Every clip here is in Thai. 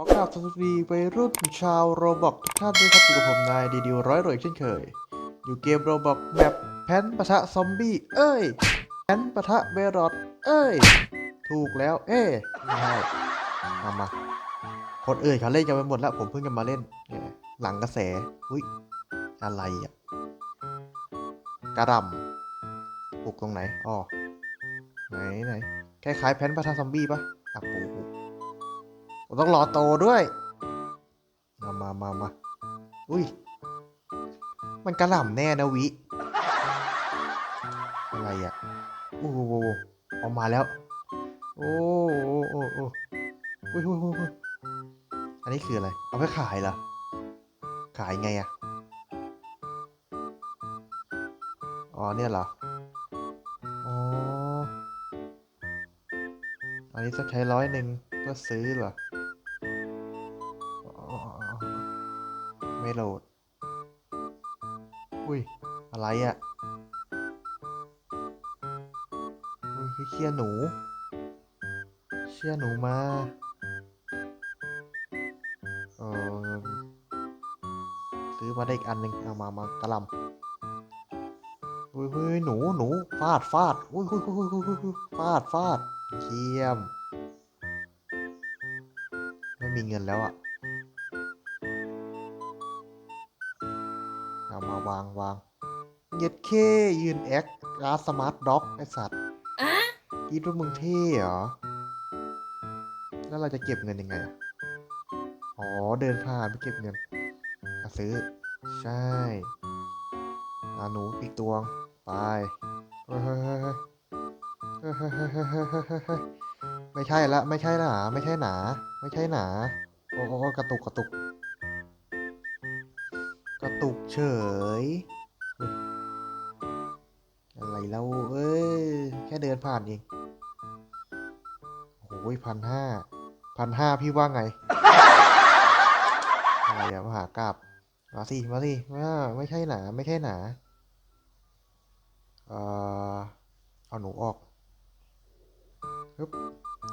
ขอกราบสวัสดีไปรุ่นชาวโรบอกทุกท่านด้วยครับอยู่กับผมนายดีดีร้อยรวยเช่นเคย อยู่เกมโรบอกแมปแพนปะทะซอมบี้เอ้ยแพนปะทะเบรอดเอ้ย ถูกแล้ว เอ้ยไม่ใช่มามาคนอื่นเขาเล่นกันไปหมดแล้ว ผมเพิ่งจะมาเล่นเนี่ยหลังกระแสอุ้ยอะไรอะกระดำปลูกตรงไหนอ๋อไหนไหนคล้ายๆแพนปะทะซอมบี้ปะอะปลูก ต้องรอโตด้วย มามามามาอุ้ย มันกระหล่ำแน่นะวิ อะไรอะ โอ้โหออกมาแล้ว โอ้โอ้โอ้โอ้อุ้ยอุ้ยอุ้ยอุ้ยอันนี้คืออะไร เอาไปขายเหรอ ขายไงอะ อ๋อเนี่ยเหรอ อ๋อ อันนี้จะใช้ร้อยหนึ่งเพื่อซื้อเหรอ ไม่โหลด อุ้ย อะไรอะ่ะอุ้ยเคียหนู เชี่ยหนูมาเออซื้อมาได้อีกอันหนึ่งเอามามากระลำอุ้ยอุ้ยหนูหนูฟาดฟาดอุ้ยอุ้ยอุ้ยอุ้ยอุ้ยอุ้ยฟาดฟาดเยี่ยม ไม่มีเงินแล้วอะามาวางวางเย็ดเคยืนแอคการ์ดสมาร์ทด็อกไอสัตว์อะคิดว่ามึงเท่เหรอ แล้วเราจะเก็บเงินยังไง อ๋อ เดินผ่านไปเก็บเงินซื้อ ใช่อาหนูอีกตัวงไปไม่ใช่ละ ไม่ใช่หนา ไม่ใช่หนา ไม่ใช่หนา โอ้กระตุก กระตุก ตุกเฉย อะไรแล้วเอ้ย แค่เดินผ่านเองโอ้ยพันห้าพันห้าพี่ว่าไง อะไรอะมหากราบมาสิ มาสิว่าไม่ใช่หนา ไม่ใช่หนา เอ่อ เอาหนูออกฮึบ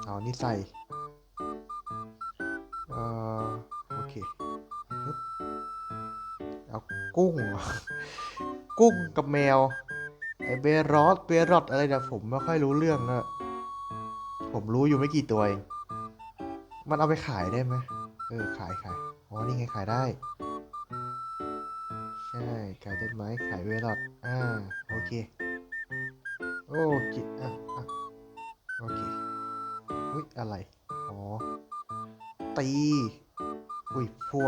เอานี่ใส่ เอ่อ กุ้ง กุ้งกับแมว ไอเบรอสเบรอดอะไรเนี่ยผมไม่ค่อยรู้เรื่องนะผมรู้อยู่ไม่กี่ตัวเองมันเอาไปขายได้ไหมเออขายขายอ๋อนี่ไงขายได้ ใช่ขายต้นไม้ขายเวลอดอ่าโอเคโอเคอะอะโอเคอุ้ยอะไร อ๋อ ตี อุ้ยพั่ว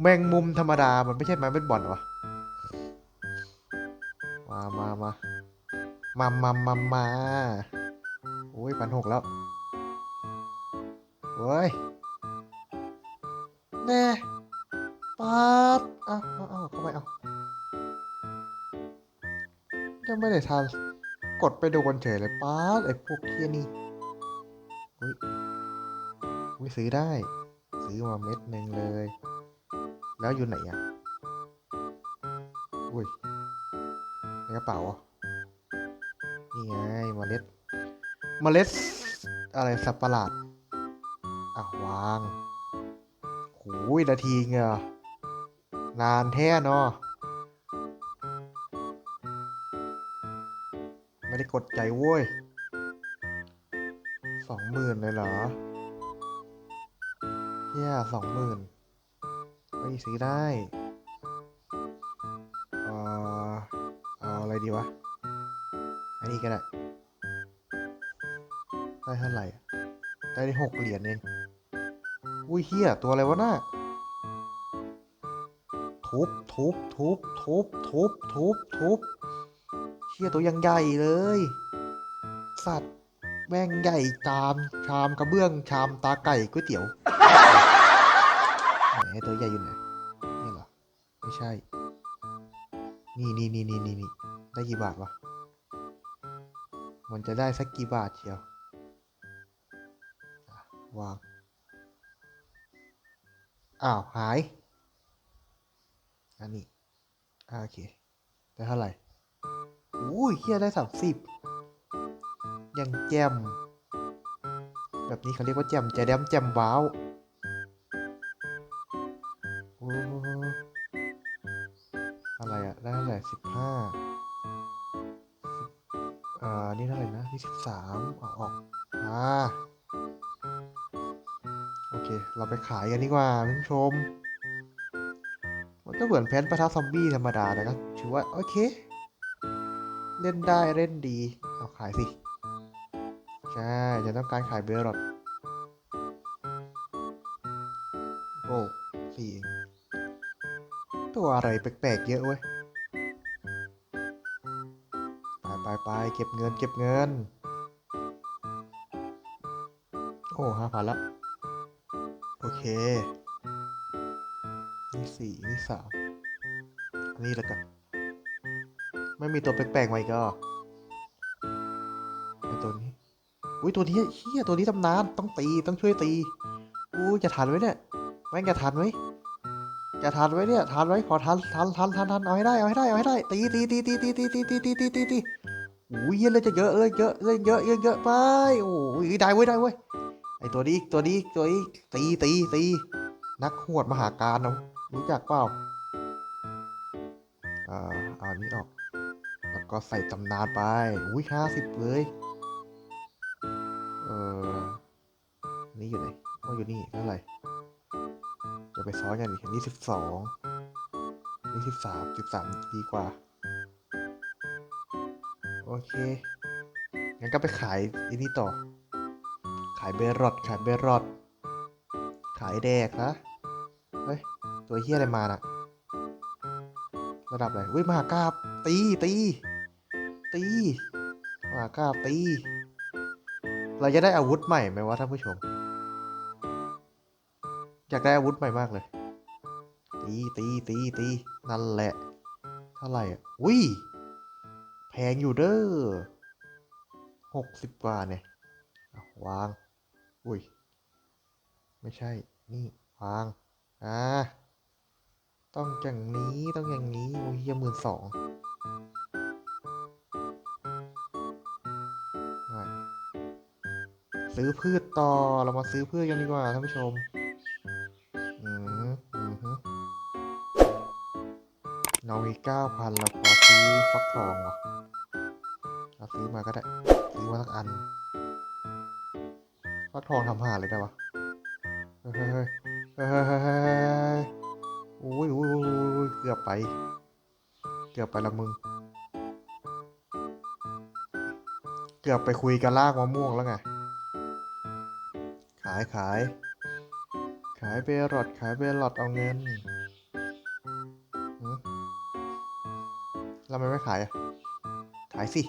แมงมุมธรรมดา มันไม่ใช่ไม้เบสบอลหรอวะมามามามามามามาโอ้ยพันหกแล้วโอ้ยแน่ปาดเอาเอาเอาเข้าไปเอายังไม่ได้ทันกดไปโดนเฉยเลยปาดไอ้พวกเคียนี่อุ้ยอุ้ยซื้อได้ ซื้อมาเม็ดหนึ่งเลย แล้วอยู่ไหนอะอุ้ยในกระเป๋าอนี่ไงมเมล็ดมเมล็ดอะไรสับประหลาดอะวางโอ้ยนาทีเงเหรอนานแท้เนาะไม่ได้กดใจโว้ยสองหมื่นเลยเหรอเฮียสองหมื่น ไม่ซื้อได้เอ่อเอาอะไรดีวะ อันนี้ก็ได้ ได้เท่าไหร่อะได้ได้หกเหรียญเอง อุ้ยเฮียตัวอะไรวะน่าทุบทุบทุบทุบทุบทุบทุบเฮียตัวยังใหญ่เลย สัตว์แม่งใหญ่จามชามกระเบื้องชามตาไก่ก๋วยเตี๋ยว ไหนให้ตัวใหญ่อยู่ไหนนี่เหรอ ไม่ใช่ นี่นี่นี่นี่นี่นี่ได้กี่บาทวะ มันจะได้สักกี่บาทเชียววาง อ้าว หาย อันนี้อ่าโอเค ได้เท่าไหร่อุ้ยเฮียได้สามสิบยังแจม แบบนี้เขาเรียกว่าแจมใจแดมแจมว้าว อะไรอะได้เท่าไหร่สิบห้าอ่า นี่เท่าไหร่นะนี่สิบสามออกออกอ่า โอเค เราไปขายกันดีกว่าท่านผู้ชม มันก็เหมือนแพนปะทะซอมบี้ธรรมดาแต่ก็ถือว่า โอเค เล่นได้เล่นดี เอาขายสิ ใช่ จะต้องการขายเบลรอดโอ้สี่ ตัวอะไรแปลกๆเยอะเว้ย ไปไปไปเก็บเงินเก็บเงิน โอ้ห้าพันละ โอเค นี่สี่นี่สามอันนี้แล้วกัน ไม่มีตัวแปลกๆมาอีกก็ไอตัวนี้ อุ้ยตัวนี้เฮียตัวนี้ตำนานต้องตีต้องช่วยตีอู้จะทันไว้เนี่ยแม่งจะทันไหม จะทันไว้เนี่ยทันไว้ขอทันทันทันทันทันเอาให้ได้เอาให้ได้เอาให้ได้ตีตีตีตีตีตีตีตีตีตีตีตีอุ้ยเหี้ยเลยจะเยอะเลยเยอะเลยเยอะเยอะเยอะไปโอ้ยได้เว้ยได้เว้ยไอตัวนี้ตัวนี้ตัวนี้ตีตีตีนักหวดมหาการนะรู้จักเปล่าอ่าเอาอันนี้ออก แล้วก็ใส่ตำนานไปอุ้ยห้าสิบเลย ซ้อนกันอีกนนี้สิบสองนี่สิบสามสิบสามดีกว่า โอเค งั้นก็ไปขายอันนี้ต่อ ขายเบรอดขายเบรอดขายแดกนะเฮ้ย ตัวเฮียอะไรมาน่ะ ระดับไหนอุ้ยมหากราบตีตีตีมหากราบตี เราจะได้อาวุธใหม่ไหมวะท่านผู้ชมากได้อาวุธใหม่มากเลย ตีตีตีตีนั่นแหละ เท่าไหร่อะอุ้ยแพงอยู่เด้อหกสิบกว่าเนี่ยวาง อุ้ย ไม่ใช่ นี่ วาง อ่า ต้องอย่างนี้ ต้องอย่างนี้ โอ้ยยหมื่นสองซื้อพืชต่อ เรามาซื้อพืชกันดีกว่าท่านผู้ชม เรามีเก้าพันเราพอซื้อฟักทองวะเราซื้อมาก็ได้ ซื้อมาสักอัน ฟักทองทำหาเลยได้ปะเฮ้ยเฮ้ยเฮ้ยเฮ้ยโอ้ยโอ้ยเกือบไป เกือบไปละมึง เกือบไปคุยกันลากมะม่วงแล้วไง ขายขาย ขายเบลอดขายเบลอดเอาเงิน เราไม่ไม่ขายอะ ขายสิ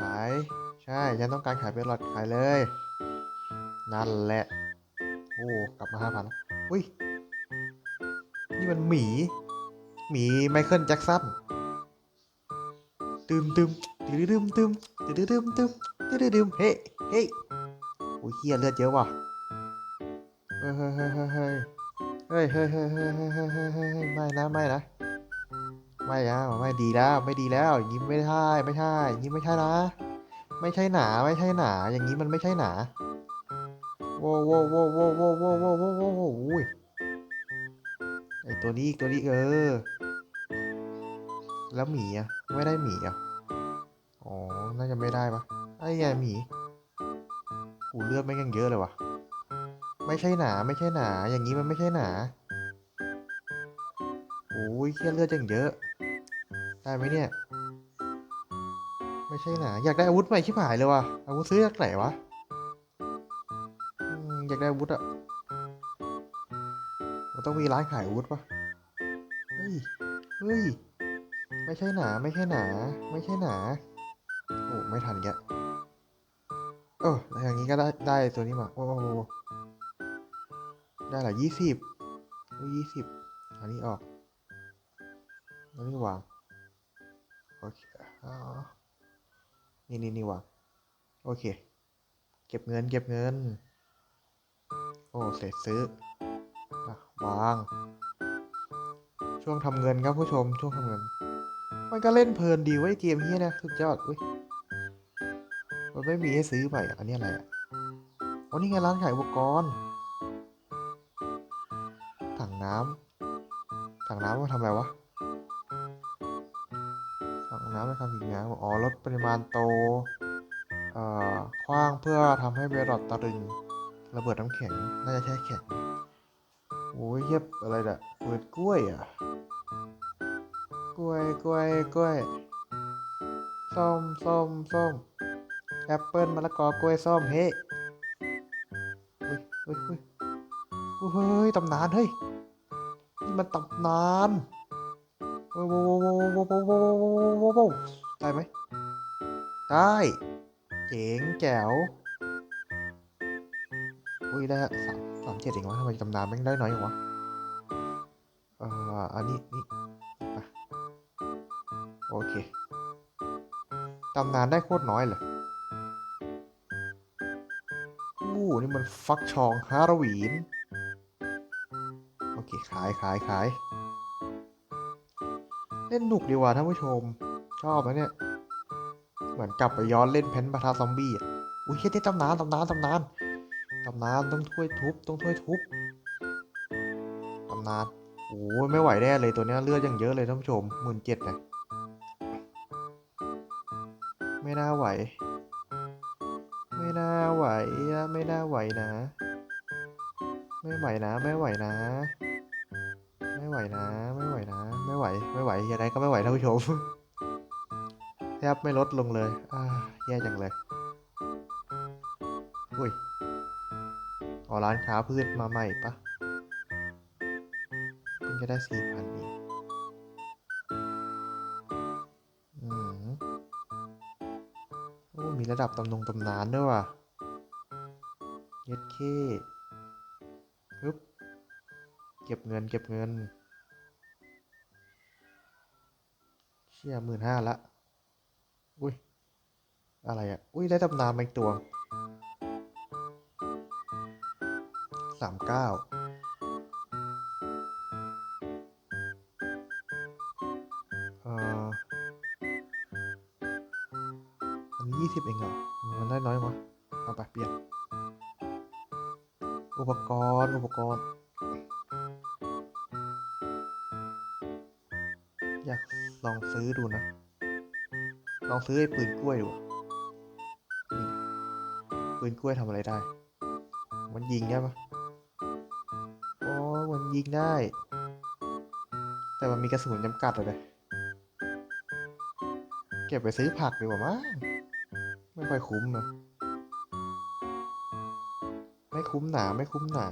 ขาย ใช่ ฉันต้องการขายเบลอดขายเลย นั่นแหละ โอ้ กลับมาห้าพันอุ้ย นี่มันหมี หมีไมเคิลแจ็คสันตึมตึมตึมตึมตึมตึมตึมตึมตึมตึมเฮ้เฮ้โอ้ยเฮียเลือดเยอะว่ะ เฮ้เฮ้เฮ้เฮ้เฮ้ยเฮ้ยเฮ้ยเฮ้ยเฮ้ยเฮ้ยเฮ้ยเฮ้ยเฮ้ยไม่นะไม่นะ ไม่อะไม่ดีแล้วไม่ดีแล้ว อย่างนี้ไม่ใช่ไม่ใช่อย่างนี้ไม่ใช่นะ ไม่ใช่หนาไม่ใช่หนา อย่างนี้มันไม่ใช่หนาโว้โว้โว้โว้โว้โว้โว้โว้โว้โว้อุ้ยไอตัวนี้ตัวนี้เออ แล้วหมีอะไม่ได้หมีอะอ๋อน่าจะไม่ได้ปะไอ้ไงหมีหูเลือดไม่งยังเยอะเลยวะไม่ใช่หนาไม่ใช่หนา อย่างนี้มันไม่ใช่หนาโอ้ยแค่เลือดยังเยอะ ได้ไหมเนี่ย ไม่ใช่หนาอยากได้อาวุธใหม่ชิบหายเลยว่ะอาวุธซื้อจากไหนวะอยากได้อาวุธอะมันต้องมีร้านขายอาวุธปะเฮ้ยเฮ้ยไม่ใช่หนาไม่ใช่หนา ไม่ใช่หนาโอ้ไม่ทันแกะเอออย่างนี้ก็ได้ได้ตัวนี้มาโอ้โหได้หรอยี่สิบยี่สิบอันนี้ออกอันนี้วาง นี่นี่นี่วางโอเค เก็บเงิน เก็บเงิน โอ้ เสร็จซื้ออวาง ช่วงทำเงินครับผู้ชม ช่วงทำเงิน มันก็เล่นเพลินดีไว้เกมเฮียนะสุดยอดอุ้ยมันไม่มีให้ซื้อใหม่อะอันนี้อะไรอะโอ้นี่ไงร้านขายอุปกรณ์ ถังน้ำถังน้ำมาทำอะไรวะ น้ำมาทำอีกอย่างอ๋อลดปริมาณโตเอ่อคว้างเพื่อทำให้เบรอดตะลึงระเบิดน้ำแข็ง น่าจะแช่แข็งโอ้ยเย็บอะไรเนี่ยเปิดกล้วยอะ กล้วยกล้วยกล้วยส้มส้มส้มแอปเปิ้ลมะละกอกล้วยส้มเฮ้ยเฮ้ยเฮ้ยเฮ้ยตำนานเฮ้ยนี่มันตำนาน โว้โว้โว้โว้โว้โว้โว้โว้โว้วได้ไหมได้เจ๋งแจ๋วอุ้ยได้สามสามเจ็ดเองวะทำไมตำนานแม่งได้น้อยอย่างวะเอ่ออันนี้นี่อะโอเคตำนานได้โคตรน้อยเลยอู้นี่มันฟักชองฮาโลวีนโอเคขายขายขาย เล่นหนุกดีว่ะท่านผู้ชม ชอบนะเนี่ย เหมือนกลับไปย้อนเล่นเพนปะทาซอมบี้อะ อุ้ยเฮ้ยได้ตำนานตำนานตำนานตำนานต้องถ้วยทุบต้องถ้วยทุบตำนานโอ้ยไม่ไหวแน่เลยตัวเนี้ยเลือดยังเยอะเลยท่านผู้ชมหมื่นเจ็ดนะไม่น่าไหว ไม่น่าไหวไม่น่าไหวนะ ไม่ไหวนะ ไม่ไหวนะ ไม่ไหวนะ ไม่ไหวนะ ไม่ไหว ไม่ไหวยังไงก็ไม่ไหวท่านผู้ชมแทบไม่ลดลงเลยอ่าแย่จังเลย อุ้ยอ๋อร้านค้าพืชมาใหม่ปะเพิ่งจะได้สี่พันเองอืมโอ้ มีระดับตำนงตำนานด้วยว่ะเย็ดเคฮึบเก็บเงินเก็บเงิน ชี่ยหมื่นห้าละ อุ้ย อะไรอะ อุ้ย ได้ตำนานอีกตัวสามเก้าอันนี้ยี่สิบเองเหรอ มันได้น้อยกว่าเอาไปเปลี่ยน อุปกรณ์ อุปกรณ์ ลองซื้อดูนะ ลองซื้อไอ้ปืนกล้วยดูปืนกล้วยทำอะไรได้ มันยิงได้ปะโอ้มันยิงได้ แต่มันมีกระสุนจำกัดเลยเก็บไปซื้อผักดีกว่ามั้งไม่ค่อยคุ้มนะไม่คุ้มหนาไม่คุ้มหนา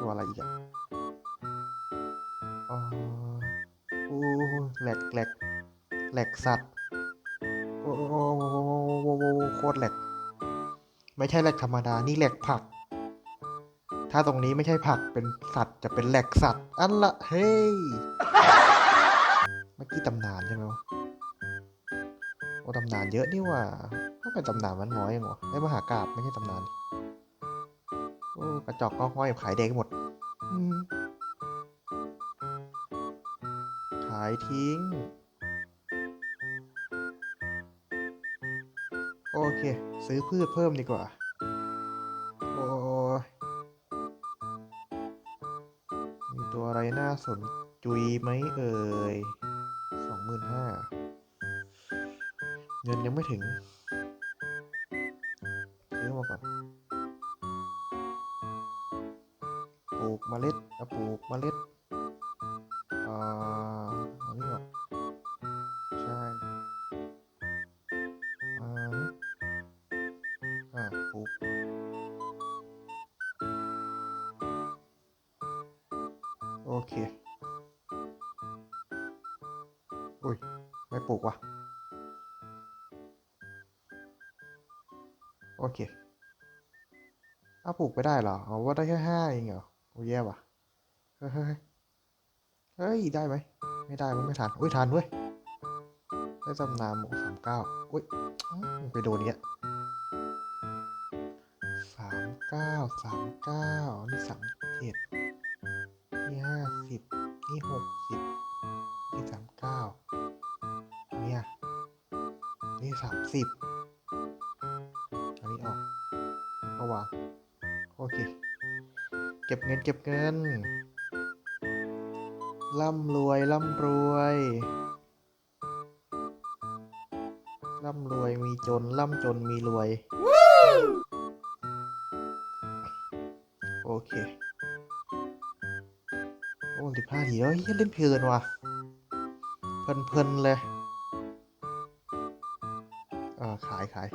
ตัวอะไรอีกอะ แหลกแหลกแหลกสัตว์โอ้โหโคตรแหลก ไม่ใช่แหลกธรรมดา นี่แหลกผัก ถ้าตรงนี้ไม่ใช่ผักเป็นสัตว์จะเป็นแหลกสัตว์ อันละ เฮ้ย เมื่อกี้ตำนานใช่ไหมวะโอ้ตำนานเยอะนี่ว่าก็เป็นตำนานมันน้อยเองเหรอไอ้มหากราบไม่ใช่ตำนาน โอ้ กระจอกก็ห้อยขายเด็กหมดายทิ้ง โอเค ซื้อพืชเพิ่มดีกว่า โอ้มีตัวอะไรน่าสนจุยไหมเอ่ยสองหมื่นห้าเงินยังไม่ถึงซื้อมาก่อนปลูกเมล็ดปลูกเมล็ดอ่า ไปได้เหรอเอาว่าได้แค่ห้าเองเหรอโอ้แย่ว่ะเฮ้ยเฮ้ยได้ไหมไม่ได้มันไม่ทันอุ้ยทันเว้ยได้จำนามสามเก้าอุ้ยอ้าวไปโดนเนี้ยสามเก้าสามเก้านี่สามเจ็ดนี่ห้าสิบนี่หกสิบนี่สามเก้าเนี่ยนี่สามสิบ เงินเก็บเงิน ร่ำรวย ร่ำรวย ร่ำรวยมีจน ร่ำจนมีรวย โอเค โอ้สิบห้าทีแล้วเฮ้ยเล่นเพลินว่ะ เพลินเพลินๆเลยอ่าขายขาย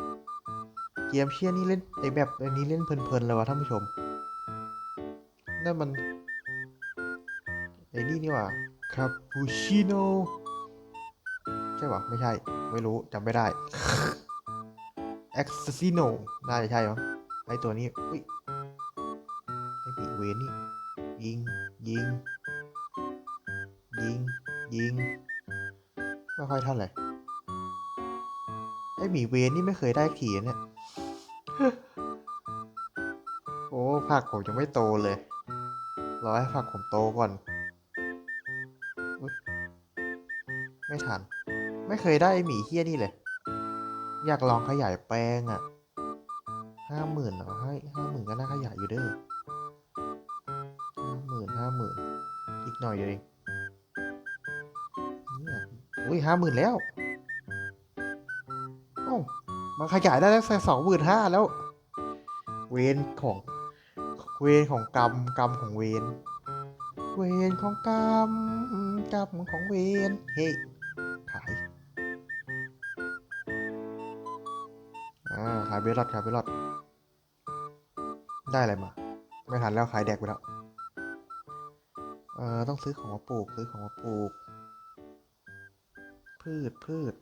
เกมเชียนี่เล่นไอแบบอันนี้เล่นเพลินๆเลยวะท่านผู้ชม นั่นมันไอ้นี่นี่ว่าคาปูชิโน่ใช่ปะไม่ใช่ ไม่รู้จำไม่ได้เอ็กซ์ซิโนน่าจะใช่มั้งไอตัวนี้อุ้ยไอปีเวนนี่ยิงยิง ยิง ยิง ไม่ค่อยเท่าไหร่ไอหมีเวนนี่ไม่เคยได้ขี่เนี่ย โอ้ผักผมยังไม่โตเลย รอให้ผักผมโตก่อนไม่ทัน ไม่เคยได้หมีเฮี้ยนี่เลย อยากลองขยายแปลงอะ่ะห้าหมื่นเหรอให้ห้าหมื่นก็น่าขยายอยู่เด้อห้าหมื่นห้าหมื่นอีกหน่อยเดียวเองเนี่ยอุ้ยห้าหมื่นแล้วโอ้ามันขยายได้แล้วแค่สองหมื่นห้าแล้ว เวนของ เวรของกรรมกรรมของเวรเวรของกรรมกรรมของเวรเฮ้ยขายอ่าขายเบลลอดขายเบลลอดได้อะไรมา ไม่ทันแล้วขายแดกไปแล้วเอ่อต้องซื้อของมาปลูกซื้อของมาปลูก พืชพืช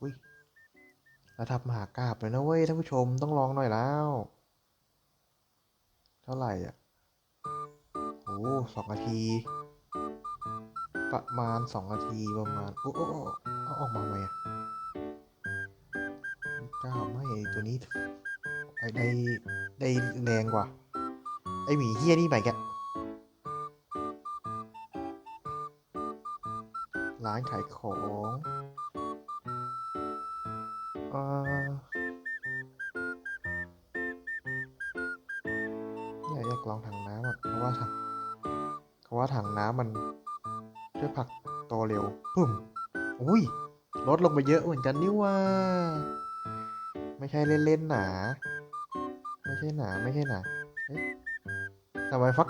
อุ้ยระดับมหากราบเลยนะเว้ยท่านผู้ชมต้องลองหน่อยแล้ว เท่าไหร่อะโอ้สองนาที ประมาณสองนาทีประมาณ โอ้โอ้โอ้เอาออกมาไหมอะก้าไม่ตัวนี้ไอได้ได้แรงกว่า ไอหมีเฮี้ยนี่ใหม่แกร้านขายของอ่า เพราะว่าถังน้ำมันช่วยผักโตเร็วปุ่มอุ้ยลดลงไปเยอะเหมือนกันนี่ว่า ไม่ใช่เล่นๆหนา ไม่ใช่หนาไม่ใช่หนาเอ๊ะทำไมฟัก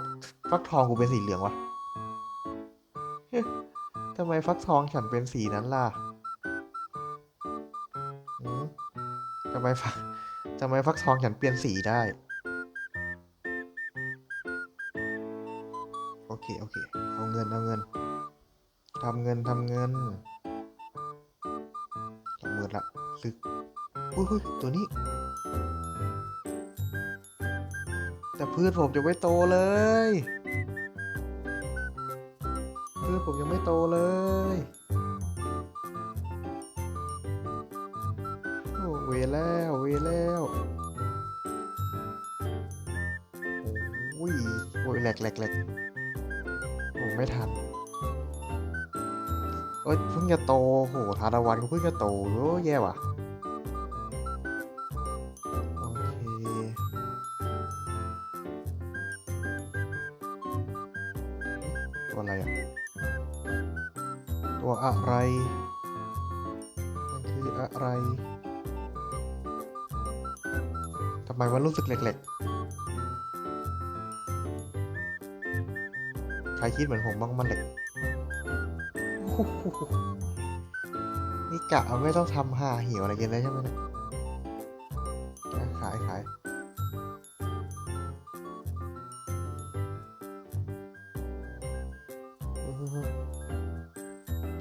ฟักทองกูเป็นสีเหลืองวะเฮ้ยทำไมฟักทองฉันเป็นสีนั้นล่ะหืมทำไมฟักทำไมฟักทองฉันเปลี่ยนสีได้ ทำเงินทำเงินสองหมื่นละซื้ออุ้ยตัวนี้ แต่พืชผมจะไม่โตเลยพืชผมยังไม่โตเลยโอ้เวแล้วเวแล้วโอ้ยโอ้ยแหลกแหลกแหลกโอ้ไม่ทัน เอ้ยเพิ่งจะโตโหทานวันก็เพิ่งจะโตโอ้แย่ว่ะโอเคตัวอะไรอะตัวอะไรมันคืออะไรทำไมมันรู้สึกเล็กๆใครคิดเหมือนผมบ้างมันเล็ก นี่กะไม่ต้องทำหาเหี่ยวอะไรกันเลยใช่ไหมนะขายขาย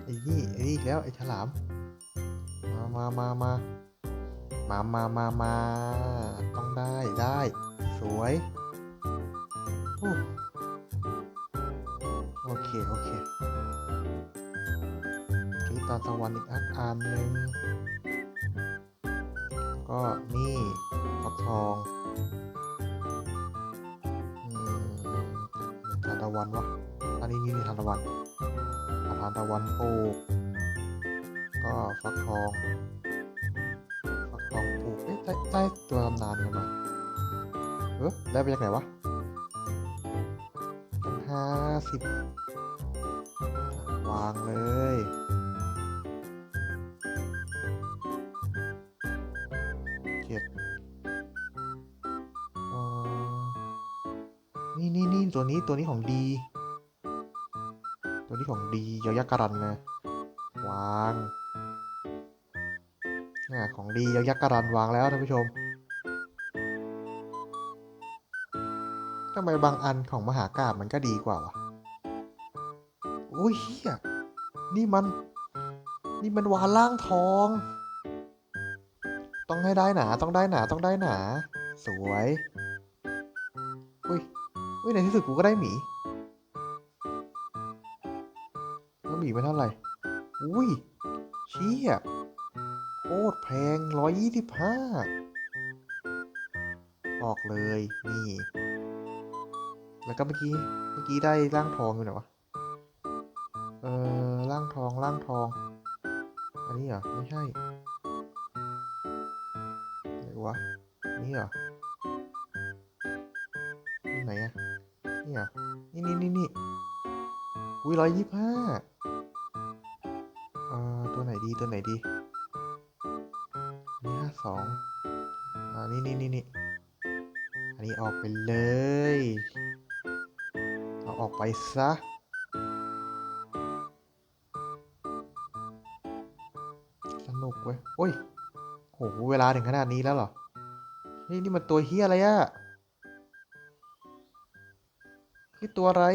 ไอ้นี่ไอ้นี่แล้วไอ้ฉลาม มามามามามามามาต้องได้ได้ สวยโอเค โอเค ตาตะวันอีกอันอันหนึ่งก็นี่ฟักทองอืมทานตะวันวะ อันนี้นี่นี่ทานตะวันอาทานตะวันปลูก ก็ฟักทอง ฟักทองปลูกได้ได้ตัวตำนานกันมาเออได้ไปจากไหนวะห้าสิบวางเลย ตัวนี้ของดี ตัวนี้ของดียอยักษ์การันนะ วางอ่ของดียอยักษ์การันวางแล้วท่านผู้ชมทำไมบางอันของมหากาบมันก็ดีกว่าวะอุ้ยเฮียนี่มัน นี่มันวานล่างทอง ต้องให้ได้หนา ต้องได้หนา ต้องได้หนา สวย อุ้ยในที่สุดกูก็ได้หมีแล้วหมีมันเท่าไหร่ อุ้ยเชี่ยโคตรแพงร้อยยี่สิบห้าออกเลยนี่ แล้วก็เมื่อกี้เมื่อกี้ได้ร่างทองอยู่ไหนวะ เออร่างทองร่างทอง อันนี้เหรอ ไม่ใช่ไหนวะ นี่เหรอนี่ไหนอะ เหรอ นี่นี่นี่นี่อุ้ยร้อยยี่ห้าอ่าตัวไหนดีตัวไหนดีนี่ห้าสองอ่านี่นี่นี่นี่อันนี้ออกไปเลย เอาออกไปซะสนุกเว้ย โอ้ยโหเวลาถึงขนาดนี้แล้วเหรอ นี่นี่มันตัวเฮียอะไรอะ คือตัวอะไร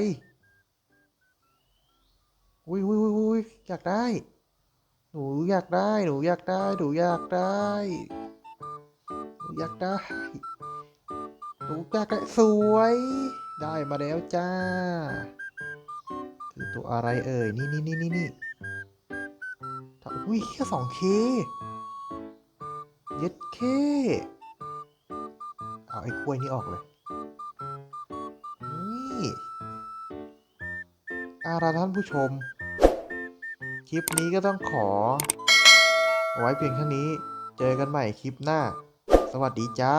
อุ้ยอุ้ยอุ้ยอุ้ยอยากได้ หนูอยากได้ หนูอยากได้ หนูอยากได้ หนูอยากได้ หนูอยากได้สวย ได้มาแล้วจ้า คือตัวอะไรเอ่ย นี่นี่นี่นี่นี่ถ้อุ้ยแค่สองเคเย็ดเคเอาไอ้กล้วยนี่ออกเลย การท่านผู้ชม คลิปนี้ก็ต้องขอ ไว้เพียงเท่านี้ เจอกันใหม่คลิปหน้า สวัสดีจ้า